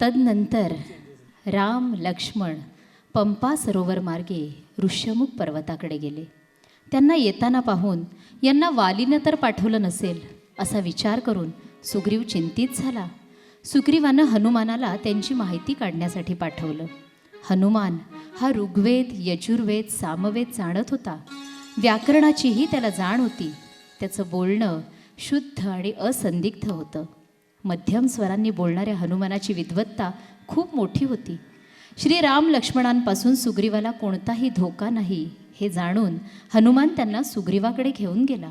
तदनंतर राम लक्ष्मण पंपा सरोवर मार्गे ऋष्यमुख पर्वताकडे गेले. त्यांना येताना पाहून यांना वालीनं तर पाठवलं नसेल असा विचार करून सुग्रीव चिंतित झाला. सुग्रीवानं हनुमानाला त्यांची माहिती काढण्यासाठी पाठवलं. हनुमान हा ऋग्वेद यजुर्वेद सामवेद जाणत होता. व्याकरणाचीही त्याला जाण होती. त्याचं बोलणं शुद्ध आणि असंदिग्ध होतं. मध्यम स्वरांनी बोलणाऱ्या हनुमानाची विद्वत्ता खूप मोठी होती. श्रीराम लक्ष्मणांपासून सुग्रीवाला कोणताही धोका नाही हे जाणून हनुमान त्यांना सुग्रीवाकडे घेऊन गेला.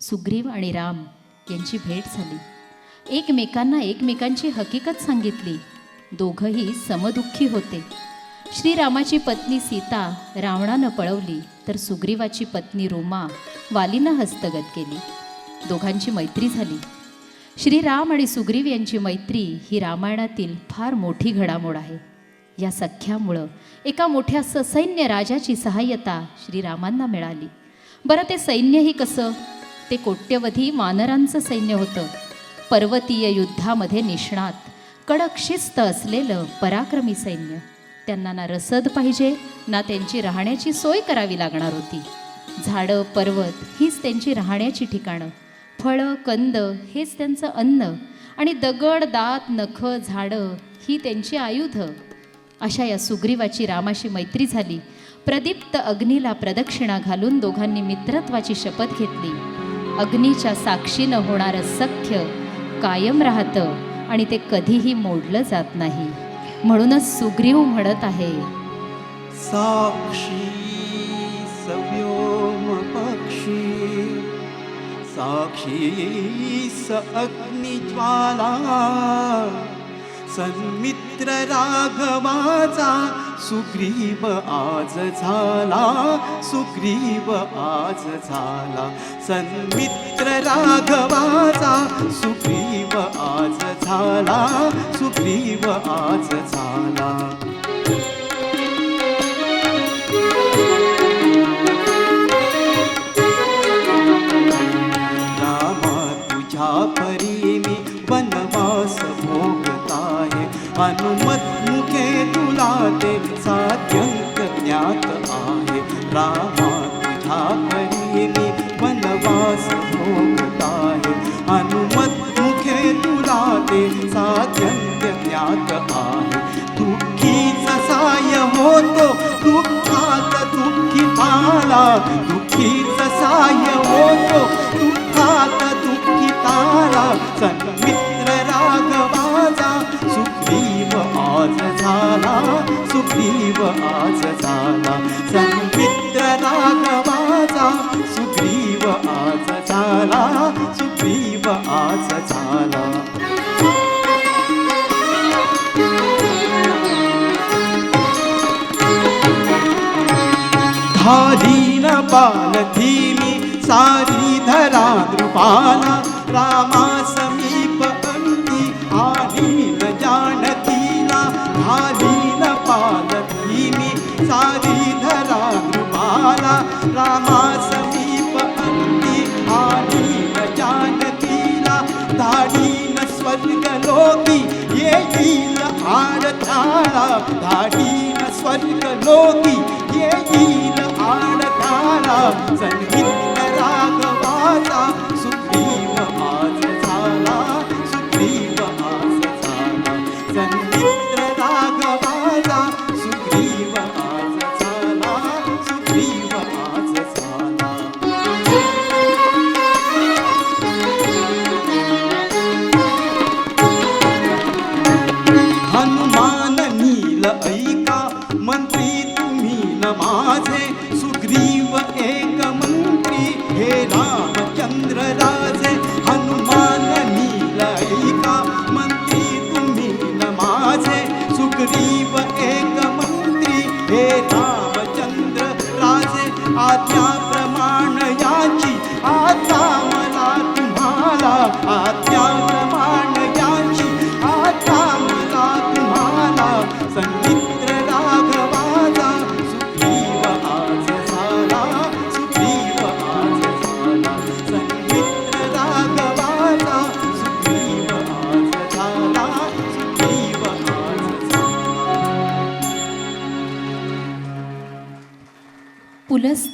सुग्रीव आणि राम यांची भेट झाली. एकमेकांना एकमेकांची हकीकत सांगितली. दोघंही समदुःखी होते. श्रीरामाची पत्नी सीता रावणानं पळवली तर सुग्रीवाची पत्नी रोमा वालीनं हस्तगत केली. दोघांची मैत्री झाली. श्रीराम आणि सुग्रीव यांची मैत्री ही रामायणातील फार मोठी घडामोड आहे. या सख्यामुळं एका मोठ्या ससैन्य राजाची सहाय्यता श्रीरामांना मिळाली. बरं ते सैन्यही कसं? ते कोट्यवधी वानरांचं सैन्य होतं. पर्वतीय युद्धामध्ये निष्णात कडक शिस्त असलेलं पराक्रमी सैन्य. त्यांना ना रसद पाहिजे ना त्यांची राहण्याची सोय करावी लागणार होती. झाडं पर्वत हीच त्यांची राहण्याची ठिकाणं. फळं कंद हेच त्यांचं अन्न आणि दगड दात नख झाडं ही त्यांची आयुधं. अशा या सुग्रीवाची रामाशी मैत्री झाली. प्रदीप्त अग्नीला प्रदक्षिणा घालून दोघांनी मित्रत्वाची शपथ घेतली. अग्नीच्या साक्षीनं होणारं सख्य कायम राहतं आणि ते कधीही मोडलं जात नाही. म्हणूनच सुग्रीव म्हणत आहे साक्षी साक्षी स अग्निज्वाला सन्मित्र राघवाचा सुग्रीव आज झाला सुग्रीव आज झाला. सन्मित्र राघवाचा सुग्रीव आज झाला सुग्रीव आज झाला. परी मी वनवास भोगताय. अनुमत मुखे तुला ते सात्यंक ज्ञात आहे. रामा तुझ्या परी मी वनवास भोगताय. अनुमत मुखे तुला ते सात्यंक ज्ञात आहे. दुःखीचा साय होतो दुःखात दुःखी पाला दुःखीचा साय होतो दुःखात ताला सन्मित्र राघवाचा सुग्रीव आज झाला सुग्रीव आज झाला. सन्मित्र राघवाचा सुग्रीव आज झाला सुग्रीव आज झाला. धारीन पालथीमी सारी धरा नृपाला मा समीप अन्ति हरि न जानतिना हारीन पालिनी सारी ध राभारा राप पङ्क्ति हरि न जानतीला धारी न स्वर्ग लोगी यदि न आरधारा धारी न स्वर्ग लोगी यीन आरधारा सङ्गीत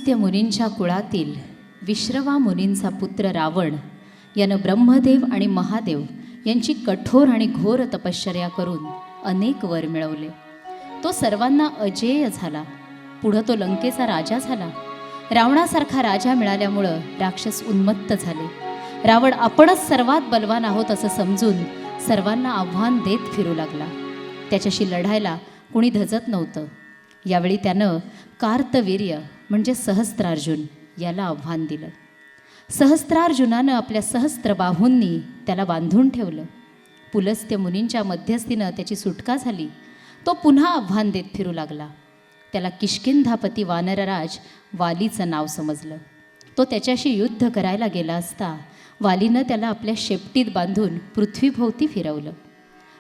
पुलस्त्य मुनींच्या कुळातील विश्रवा मुनींचा पुत्र रावण यानं ब्रह्मदेव आणि महादेव यांची कठोर आणि घोर तपश्चर्या करून अनेक वर मिळवले. तो सर्वांना अजेय झाला. पुढं तो लंकेचा राजा झाला. रावणासारखा राजा मिळाल्यामुळं राक्षस उन्मत्त झाले. रावण आपणच सर्वात बलवान आहोत असं समजून सर्वांना आव्हान देत फिरू लागला. त्याच्याशी लढायला कुणी धजत नव्हतं. यावेळी त्यानं कार्तवीर्य म्हणजे सहस्त्रार्जुन याला आव्हान दिलं. सहस्त्रार्जुनानं आपल्या सहस्त्र बाहूंनी त्याला बांधून ठेवलं. पुलस्त्य मुनींच्या मध्यस्थीनं त्याची सुटका झाली. तो पुन्हा आव्हान देत फिरू लागला. त्याला किष्किंधापती वानरराज वालीचं नाव समजलं. तो त्याच्याशी युद्ध करायला गेला असता वालीनं त्याला आपल्या शेपटीत बांधून पृथ्वीभोवती फिरवलं.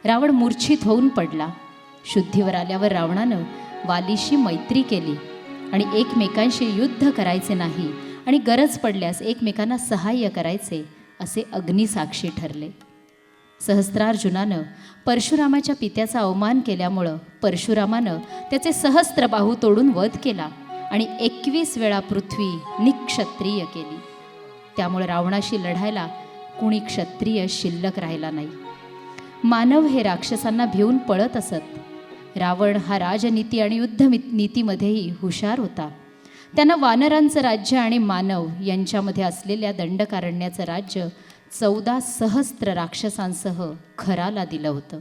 रावण मूर्छित होऊन पडला. शुद्धीवर आल्यावर रावणानं वालीशी मैत्री केली. आणि एकमेकांशी युद्ध करायचे नाही आणि गरज पडल्यास एकमेकांना सहाय्य करायचे असे अग्निसाक्षी ठरले. सहस्त्रार्जुनानं परशुरामाच्या पित्याचा अवमान केल्यामुळं परशुरामानं त्याचे सहस्त्रबाहू तोडून वध केला आणि एकवीस वेळा पृथ्वी निक्षत्रिय केली. त्यामुळे रावणाशी लढायला कुणी क्षत्रिय शिल्लक राहिला नाही. मानव हे राक्षसांना भिवून पळत असत रावण हा राजनीती आणि युद्ध नीतीमध्येही हुशार होता. त्यानं वानरांचं राज्य आणि मानव यांच्यामध्ये असलेल्या दंडकारण्याचं राज्य चौदा सहस्त्र राक्षसांसह खराला दिलं होतं.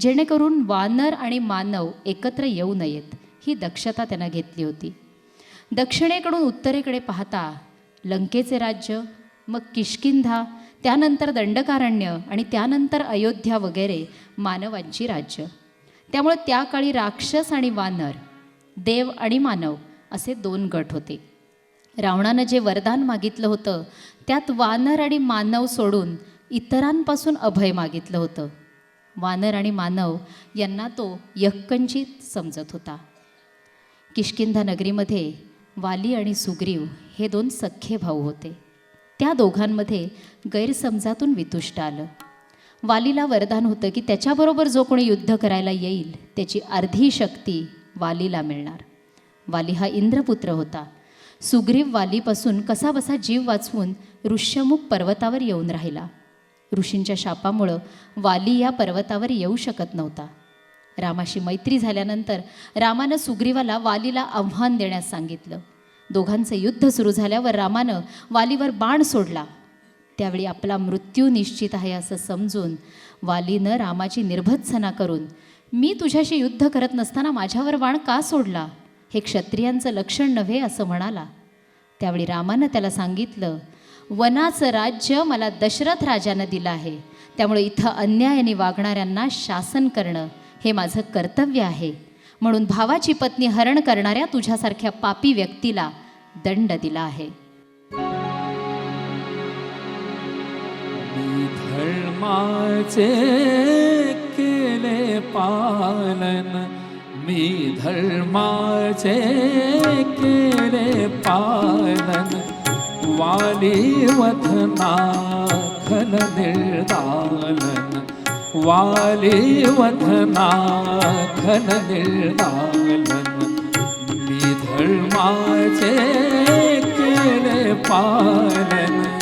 जेणेकरून वानर आणि मानव एकत्र येऊ नयेत ही दक्षता त्यानं घेतली होती. दक्षिणेकडून उत्तरेकडे पाहता लंकेचे राज्य मग किष्किंधा त्यानंतर दंडकारण्य आणि त्यानंतर अयोध्या वगैरे मानवांची राज्य. त्यामुळे त्या काळी राक्षस आणि वानर देव आणि मानव असे दोन गट होते. रावणानं जे वरदान मागितलं होतं त्यात वानर आणि मानव सोडून इतरांपासून अभय मागितलं होतं. वानर आणि मानव यांना तो यक्कंचित समजत होता. किष्किंधा नगरीमध्ये वाली आणि सुग्रीव हे दोन सख्खे भाऊ होते. त्या दोघांमध्ये गैरसमजातून वितुष्ट आलं. वालीला वरदान होतं की त्याच्याबरोबर जो कोणी युद्ध करायला येईल त्याची अर्धी शक्ती वालीला मिळणार. वाली हा इंद्रपुत्र होता. सुग्रीव वालीपासून कसाबसा जीव वाचवून ऋष्यमुख पर्वतावर येऊन राहिला. ऋषींच्या शापामुळं वाली या पर्वतावर येऊ शकत नव्हता. रामाशी मैत्री झाल्यानंतर रामानं सुग्रीवाला वालीला आव्हान देण्यास सांगितलं. दोघांचं युद्ध सुरू झाल्यावर रामानं वालीवर बाण सोडला. त्यावेळी आपला मृत्यू निश्चित आहे असं समजून वालीनं रामाची निर्भत्सना करून मी तुझ्याशी युद्ध करत नसताना माझ्यावर वाण का सोडला? हे क्षत्रियांचं लक्षण नव्हे असं म्हणाला. त्यावेळी रामानं त्याला सांगितलं वनाचं राज्य मला दशरथ राजानं दिलं आहे. त्यामुळे इथं अन्यायाने वागणाऱ्यांना शासन करणं हे माझं कर्तव्य आहे. म्हणून भावाची पत्नी हरण करणाऱ्या तुझ्यासारख्या पापी व्यक्तीला दंड दिला आहे. माझे केले पालन मी धर्माचे केले पालन. वाली वथना खल निर्दालन वाली वथना खल निर्दालन. मी धर्माचे केले पालन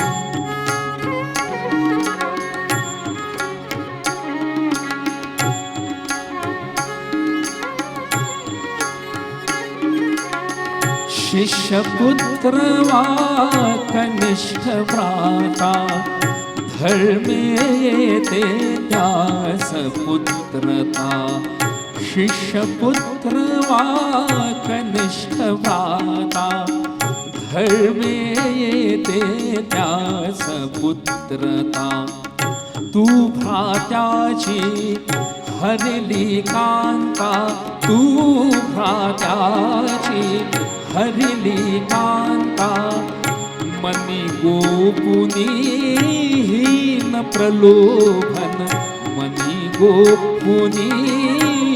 शिष्यपुत्र वा कनिष्ठ भ्राता धर्मे ते त्यास पुत्रता। शिष्यपुत्र वा कनिष्ठ भ्राता धर्मे ते त्यास पुत्रता। तू भ्रात्याची हरली कांता तू भ्रात्याची हरिली कांता मनी गोपुनी हीन प्रलोभन मनी गोपुनी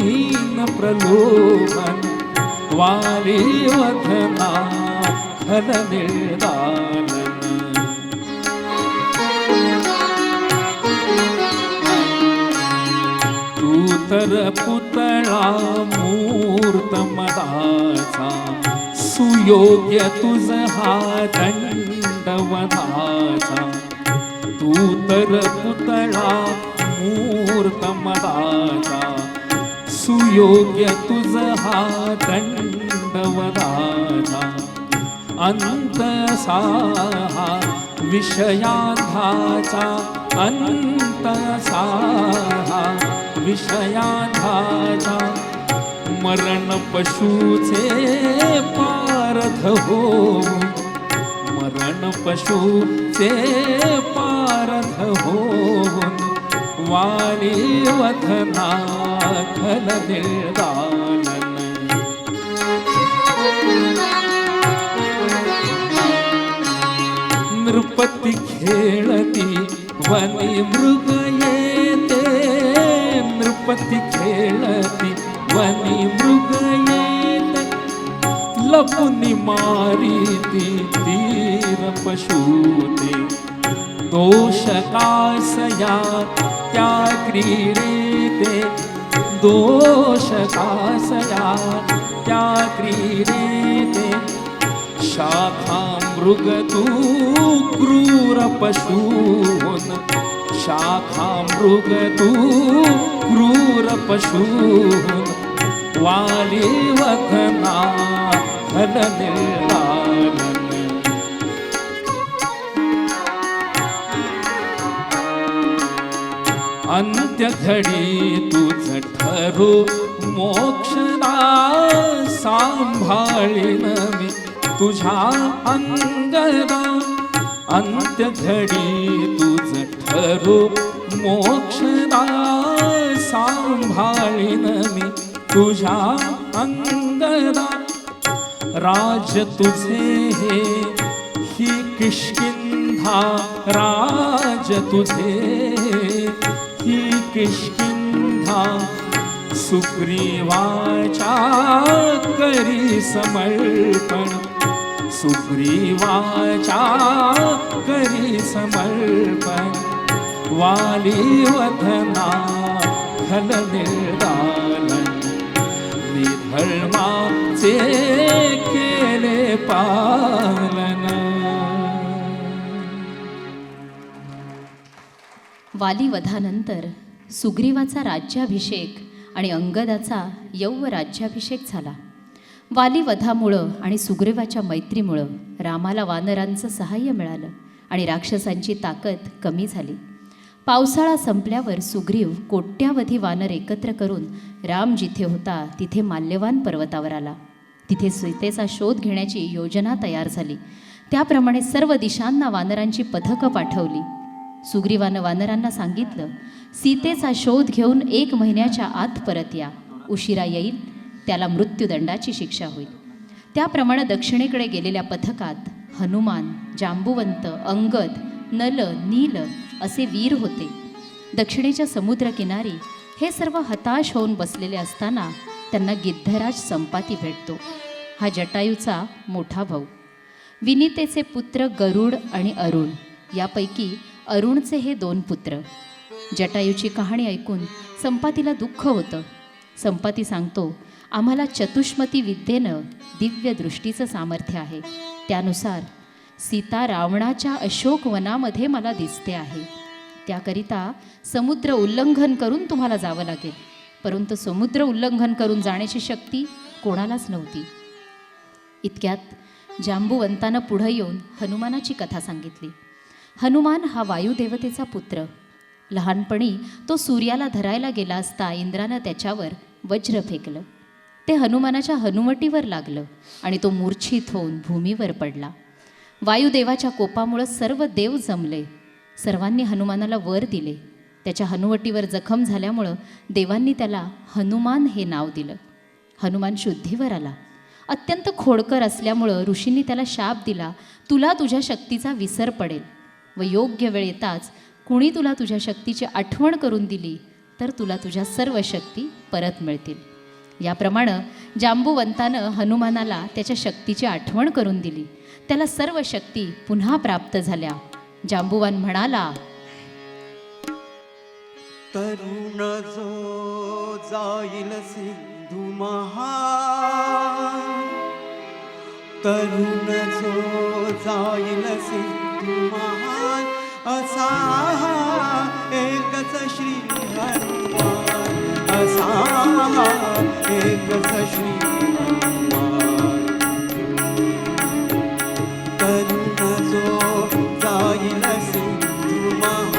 हीन प्रलोभन वारी वधना धन निर्दान तर पुतळा मूर्त मदाचा सुयोग्य तुझ हा दंडवधाचा तू तर पुतळा मूर्त मदाचा सुयोग्य तुझ हा दंडवधाचा अंत साहा विषयाधाचा अनंत साहा विषयाधाचा मरण पशुचे साध हो मरण पशुचे पारध हो वारी वथना खल निर्दानन। नृपती खेळती वनी मृग येते नृपती खेळती वनी मृग येते। लपुनी मारिती तीर पशुते दोष कासया त्या क्रीडेते दोष कासया त्या क्रीडेते शाखा मृग तू क्रूर पशून. शाखा मृग तू क्रूर पशून. वाली वखना घन निर्दालन अंत्य तुझ ठरू मोक्षदा सांभाळीन मी. तुझ्या अंगदा अंत्यधडी तुझ ठरू मोक्षदा सांभाळीन मी तुझ्या अंगदा राज तुझे हे ही किष्किंधा राज तुझे ही किष्किंधा सुग्रीवाचा करी समर्पण सुग्रीवाचा करी समर्पण वाली वधना खल निर्दालन निधर्माचे केले पालन. वालीवधानंतर सुग्रीवाचा राज्याभिषेक आणि अंगदाचा यौव राज्याभिषेक झाला. वालीवधामुळं आणि सुग्रीवाच्या मैत्रीमुळं रामाला वानरांचं सहाय्य मिळालं आणि राक्षसांची ताकद कमी झाली. पावसाळा संपल्यावर सुग्रीव कोट्यावधी वानर एकत्र करून राम जिथे होता तिथे माल्यवान पर्वतावर आला. तिथे सीतेचा शोध घेण्याची योजना तयार झाली. त्याप्रमाणे सर्व दिशांना वानरांची पथकं पाठवली. सुग्रीवानं वानरांना सांगितलं सीतेचा शोध घेऊन एक महिन्याच्या आत परत या. उशिरा येईल त्याला मृत्यूदंडाची शिक्षा होईल. त्याप्रमाणे दक्षिणेकडे गेलेल्या पथकात हनुमान जांबुवंत अंगद नल नील असे वीर होते. दक्षिणेच्या समुद्रकिनारी हे सर्व हताश होऊन बसलेले असताना त्यांना गिद्धराज संपाती भेटतो. हा जटायूचा मोठा भाऊ. विनितेचे पुत्र गरुड आणि अरुण यापैकी अरुणचे हे दोन पुत्र. जटायूची कहाणी ऐकून संपातीला दुःख होतं. संपाती सांगतो आम्हाला चतुष्मती विद्येनं दिव्य दृष्टीचं सामर्थ्य आहे. त्यानुसार सीता रावणाच्या अशोक वनामध्ये मला दिसते आहे. त्याकरिता समुद्र उल्लंघन करून तुम्हाला जावं लागेल. परंतु समुद्र उल्लंघन करून जाण्याची शक्ती कोणालाच नव्हती. इतक्यात जांबुवंतानं पुढं येऊन हनुमानाची कथा सांगितली. हनुमान हा वायुदेवतेचा पुत्र. लहानपणी तो सूर्याला धरायला गेला असता इंद्रानं त्याच्यावर वज्र फेकलं. ते हनुमानाच्या हनुवटीवर लागलं आणि तो मूर्छित होऊन भूमीवर पडला. वायुदेवाच्या कोपामुळं सर्व देव जमले. सर्वांनी हनुमानाला वर दिले. त्याच्या हनुवटीवर जखम झाल्यामुळं देवांनी त्याला हनुमान हे नाव दिलं. हनुमान शुद्धीवर आला. अत्यंत खोडकर असल्यामुळं ऋषींनी त्याला शाप दिला. तुला तुझ्या शक्तीचा विसर पडेल. व योग्य वेळ येताच कुणी तुला तुझ्या शक्तीची आठवण करून दिली तर तुला तुझ्या सर्व शक्ती परत मिळतील. याप्रमाणे जांबुवंतानं हनुमानाला त्याच्या शक्तीची आठवण करून दिली. त्याला सर्व शक्ती पुन्हा प्राप्त झाल्या जांबुवान म्हणाला तरुण जो जाईल सिंधू महा तरुण जो जाईल सिंधू महान असा एकच श्री हनुमान असा एकच श्री mama.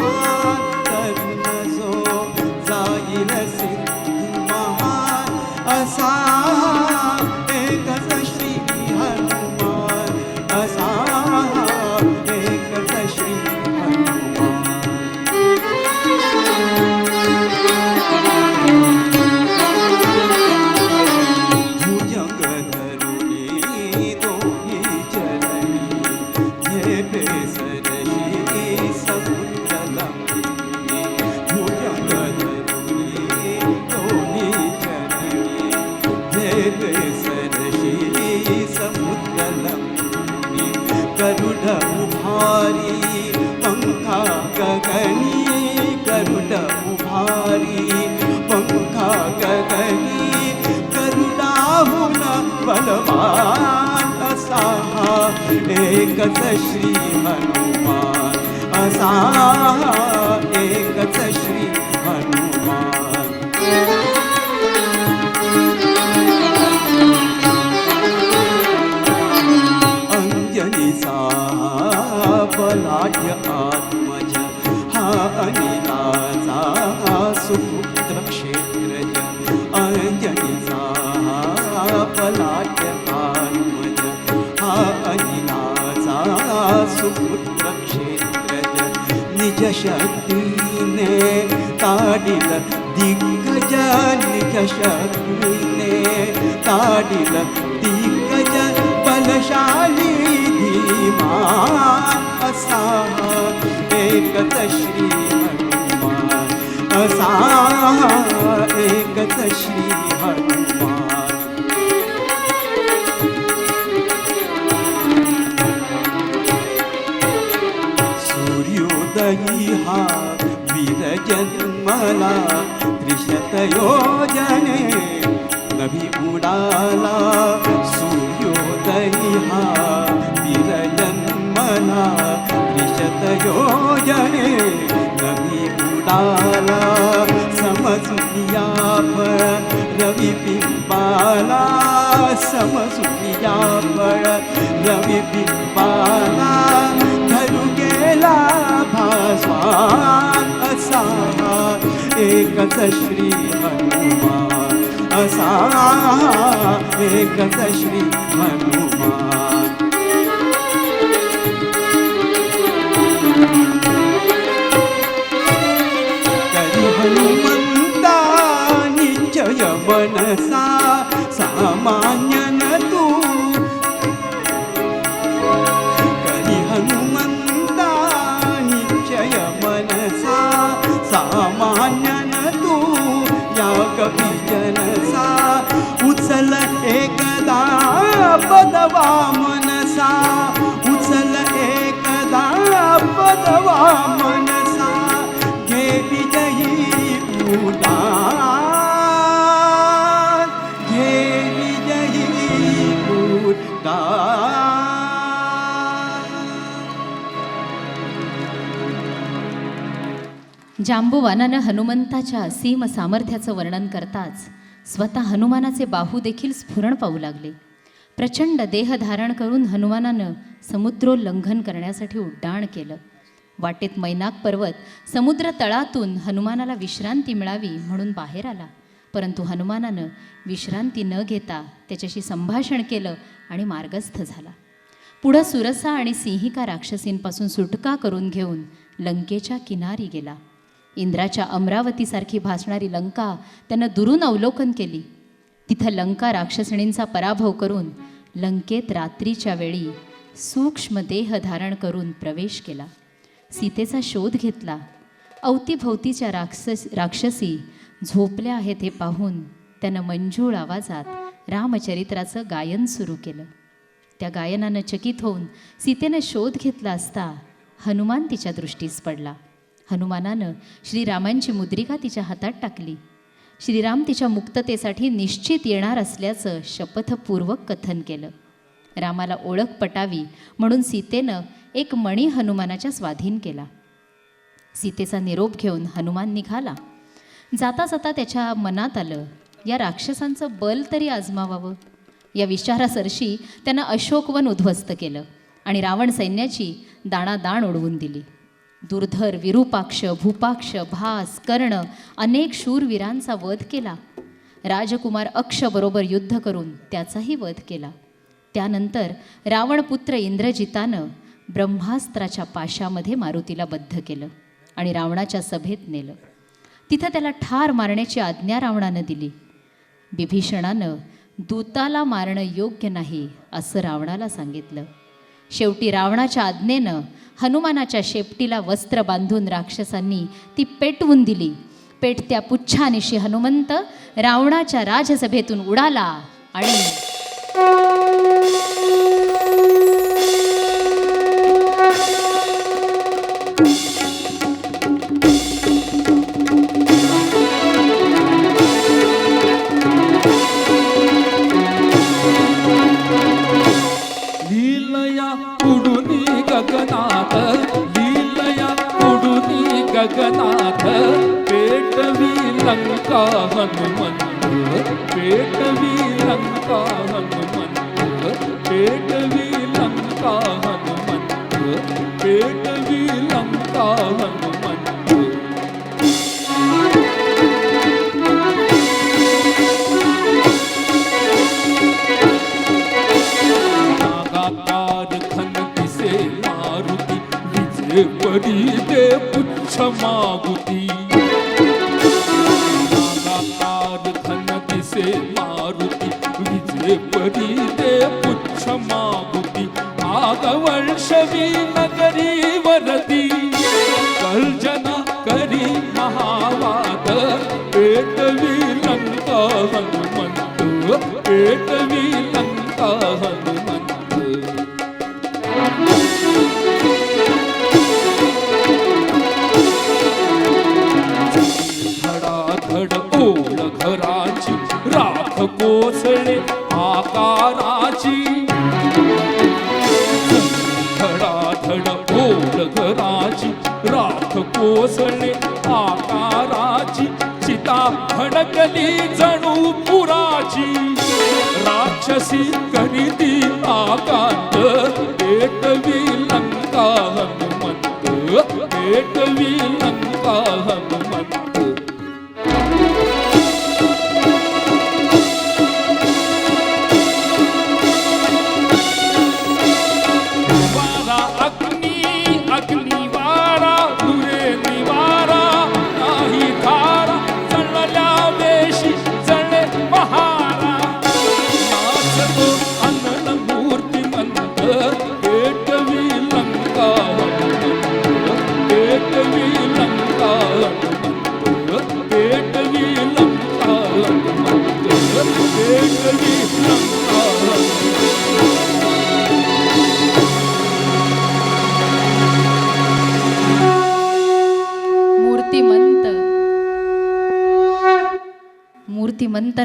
क्षेत्रज अंजनीचा बलाढ्य आत्मज हा अनिलाचा सुपुत्र क्षेत्रज निज शक्तीने ताडिल दिग्गज निज शक्तीने ताडिल दिग्गज बलशाली धीमान असा एकच श्री हनुमान. असा एकच श्री हनुमान। सूर्योदयी हा वीर जन्मला त्रिशत नभी उडाला। सूर्योदयी हा वीर जन्मला त्रिशत योजने नभी उडाला समजुनिया रवी बिंबाला समजुनिया रवी पिंपाला धरू गेला भास्वान असा. एकच श्री हनुमान असा. एकच श्री हनुमान. Sa जांबुवानानं हनुमंताच्या असीम सामर्थ्याचं वर्णन करताच स्वतः हनुमानाचे बाहू देखील स्फुरण पाहू लागले. प्रचंड देह धारण करून हनुमानानं समुद्रोल्लंघन करण्यासाठी उड्डाण केलं. वाटेत मैनाक पर्वत समुद्र तळातून हनुमानाला विश्रांती मिळावी म्हणून बाहेर आला. परंतु हनुमानानं विश्रांती न घेता त्याच्याशी संभाषण केलं आणि मार्गस्थ झाला. पुढं सुरसा आणि सिंहिका राक्षसींपासून सुटका करून घेऊन लंकेच्या किनारी गेला. इंद्राच्या अमरावतीसारखी भासणारी लंका त्यानं दुरून अवलोकन केली. तिथं लंका राक्षसणींचा पराभव करून लंकेत रात्रीच्या वेळी सूक्ष्म देह धारण करून प्रवेश केला. सीतेचा शोध घेतला. अवतीभोवतीच्या राक्षस राक्षसी झोपल्या आहेत हे पाहून त्यानं मंजूळ आवाजात रामचरित्राचं गायन सुरू केलं. त्या गायनानं चकित होऊन सीतेनं शोध घेतला असता हनुमान तिच्या दृष्टीस पडला. हनुमानानं श्रीरामांची मुद्रिका तिच्या हातात टाकली. श्रीराम तिच्या मुक्ततेसाठी निश्चित येणार असल्याचं शपथपूर्वक कथन केलं. रामाला ओळख पटावी म्हणून सीतेनं एक मणी हनुमानाच्या स्वाधीन केला. सीतेचा निरोप घेऊन हनुमान निघाला. जाता जाता त्याच्या मनात आलं या राक्षसांचं बल तरी आजमावावं. या विचारासरशी त्यानं अशोकवन उद्ध्वस्त केलं आणि रावण सैन्याची दाणादाण उडवून दिली. दुर्धर विरूपाक्ष भूपाक्ष भास कर्ण अनेक शूरवीरांचा वध केला. राजकुमार अक्षबरोबर युद्ध करून त्याचाही वध केला. त्यानंतर रावणपुत्र इंद्रजितानं ब्रह्मास्त्राच्या पाशामध्ये मारुतीला बद्ध केलं आणि रावणाच्या सभेत नेलं. तिथं त्याला ठार मारण्याची आज्ञा रावणानं दिली. बिभीषणानं दूताला मारणं योग्य नाही असं रावणाला सांगितलं. शेवटी रावणाच्या आज्ञेनं हनुमानाच्या शेपटीला वस्त्र बांधून राक्षसांनी ती पेटवून दिली. पेटत्या पुच्छानिशी हनुमंत रावणाच्या राजसभेतून उडाला आणि गगनाथ पेटवी लङ्का हनुमन् पेटवी लङ्का हनुमन् पेटवी लङ्का हनुमन् पेटवी लङ्का हनु ಪಡಿದೆ ಪುಚ್ಚ ಮಾಗುತಿ ಧನ ದಿಸೆ ಮಾರುತಿ ವಿಜಯ ಪಡಿದೆ ಪುಚ್ಚ ಮಾಗುತಿ ಆಗ ವರ್ಷವೀನ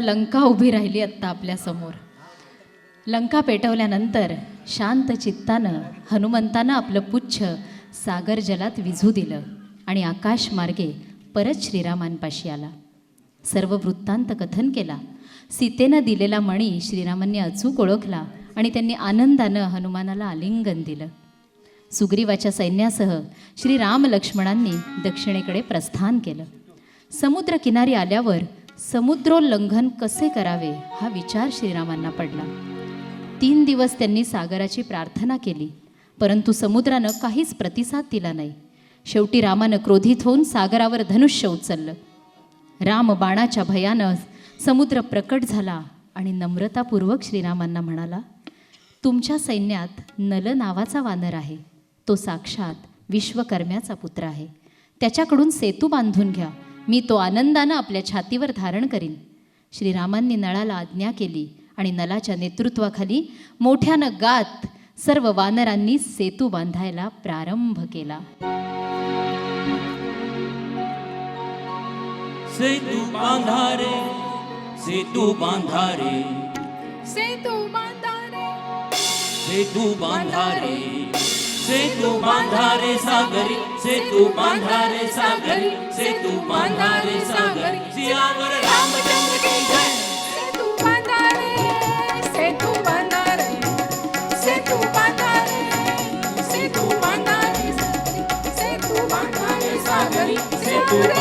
लंका उभी राहिली आत्ता आपल्यासमोर. लंका पेटवल्यानंतर शांत चित्तानं हनुमंतानं आपलं पुच्छ सागर जलात विझू दिलं आणि आकाशमार्गे परत श्रीरामांपाशी आला. सर्व वृत्तांत कथन केला. सीतेनं दिलेला मणी श्रीरामांनी अचूक ओळखला आणि त्यांनी आनंदानं हनुमानाला आलिंगन दिलं. सुग्रीवाच्या सैन्यासह श्री राम लक्ष्मणांनी दक्षिणेकडे प्रस्थान केलं. समुद्र किनारी आल्यावर समुद्रोल्लंघन कसे करावे हा विचार श्रीरामांना पडला. तीन दिवस त्यांनी सागराची प्रार्थना केली परंतु समुद्रानं काहीच प्रतिसाद दिला नाही. शेवटी रामानं क्रोधित होऊन सागरावर धनुष्य उचललं. राम बाणाच्या भयानं समुद्र प्रकट झाला आणि नम्रतापूर्वक श्रीरामांना म्हणाला तुमच्या सैन्यात नल नावाचा वानर आहे. तो साक्षात विश्वकर्म्याचा पुत्र आहे. त्याच्याकडून सेतू बांधून घ्या. मी तो आनंदानं आपल्या छातीवर धारण करीन. श्रीरामांनी नळाला आज्ञा केली आणि नलाच्या नेतृत्वाखाली मोठ्यानं गात सर्व वानरांनी सेतू बांधायला प्रारंभ केला. सेतू बांधारे सेतू बांधारे सेतू बांधारे सेतू बांधारे सेतू बांधा रे सागरी सेतू बांधा रे सागरी सेतू बांधा रे सागरी सियावर रामचंद्र की जय। सेतू बांधा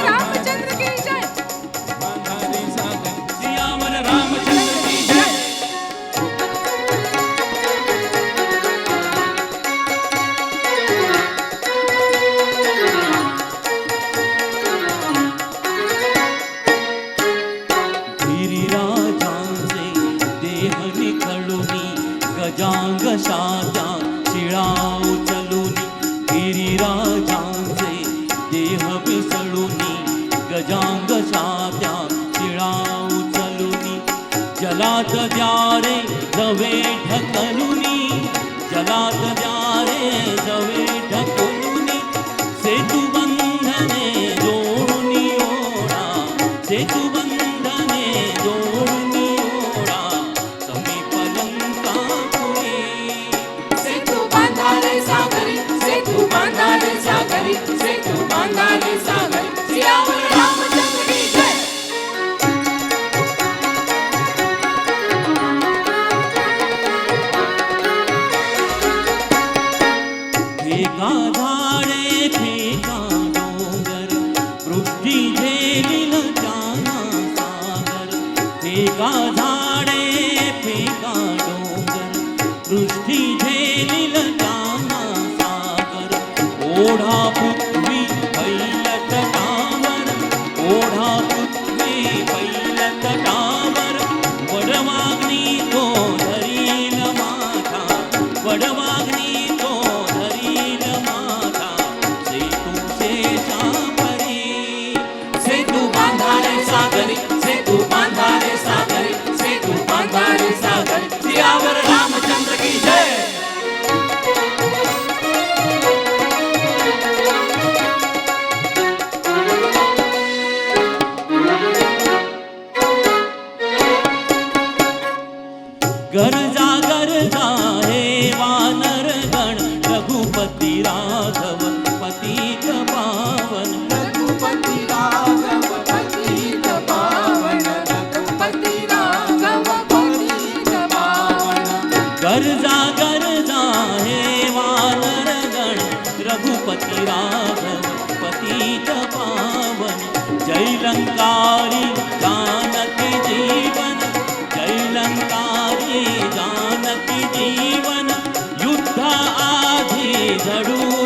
रामचंद्र की द्या रे जवे ढकलुनी जलात द्या रे जवे হাত पती राघव पतीत पावन। जय लंकारी जानकी जीवन जय लंकारी जानकी जीवन। युद्ध आधी झडू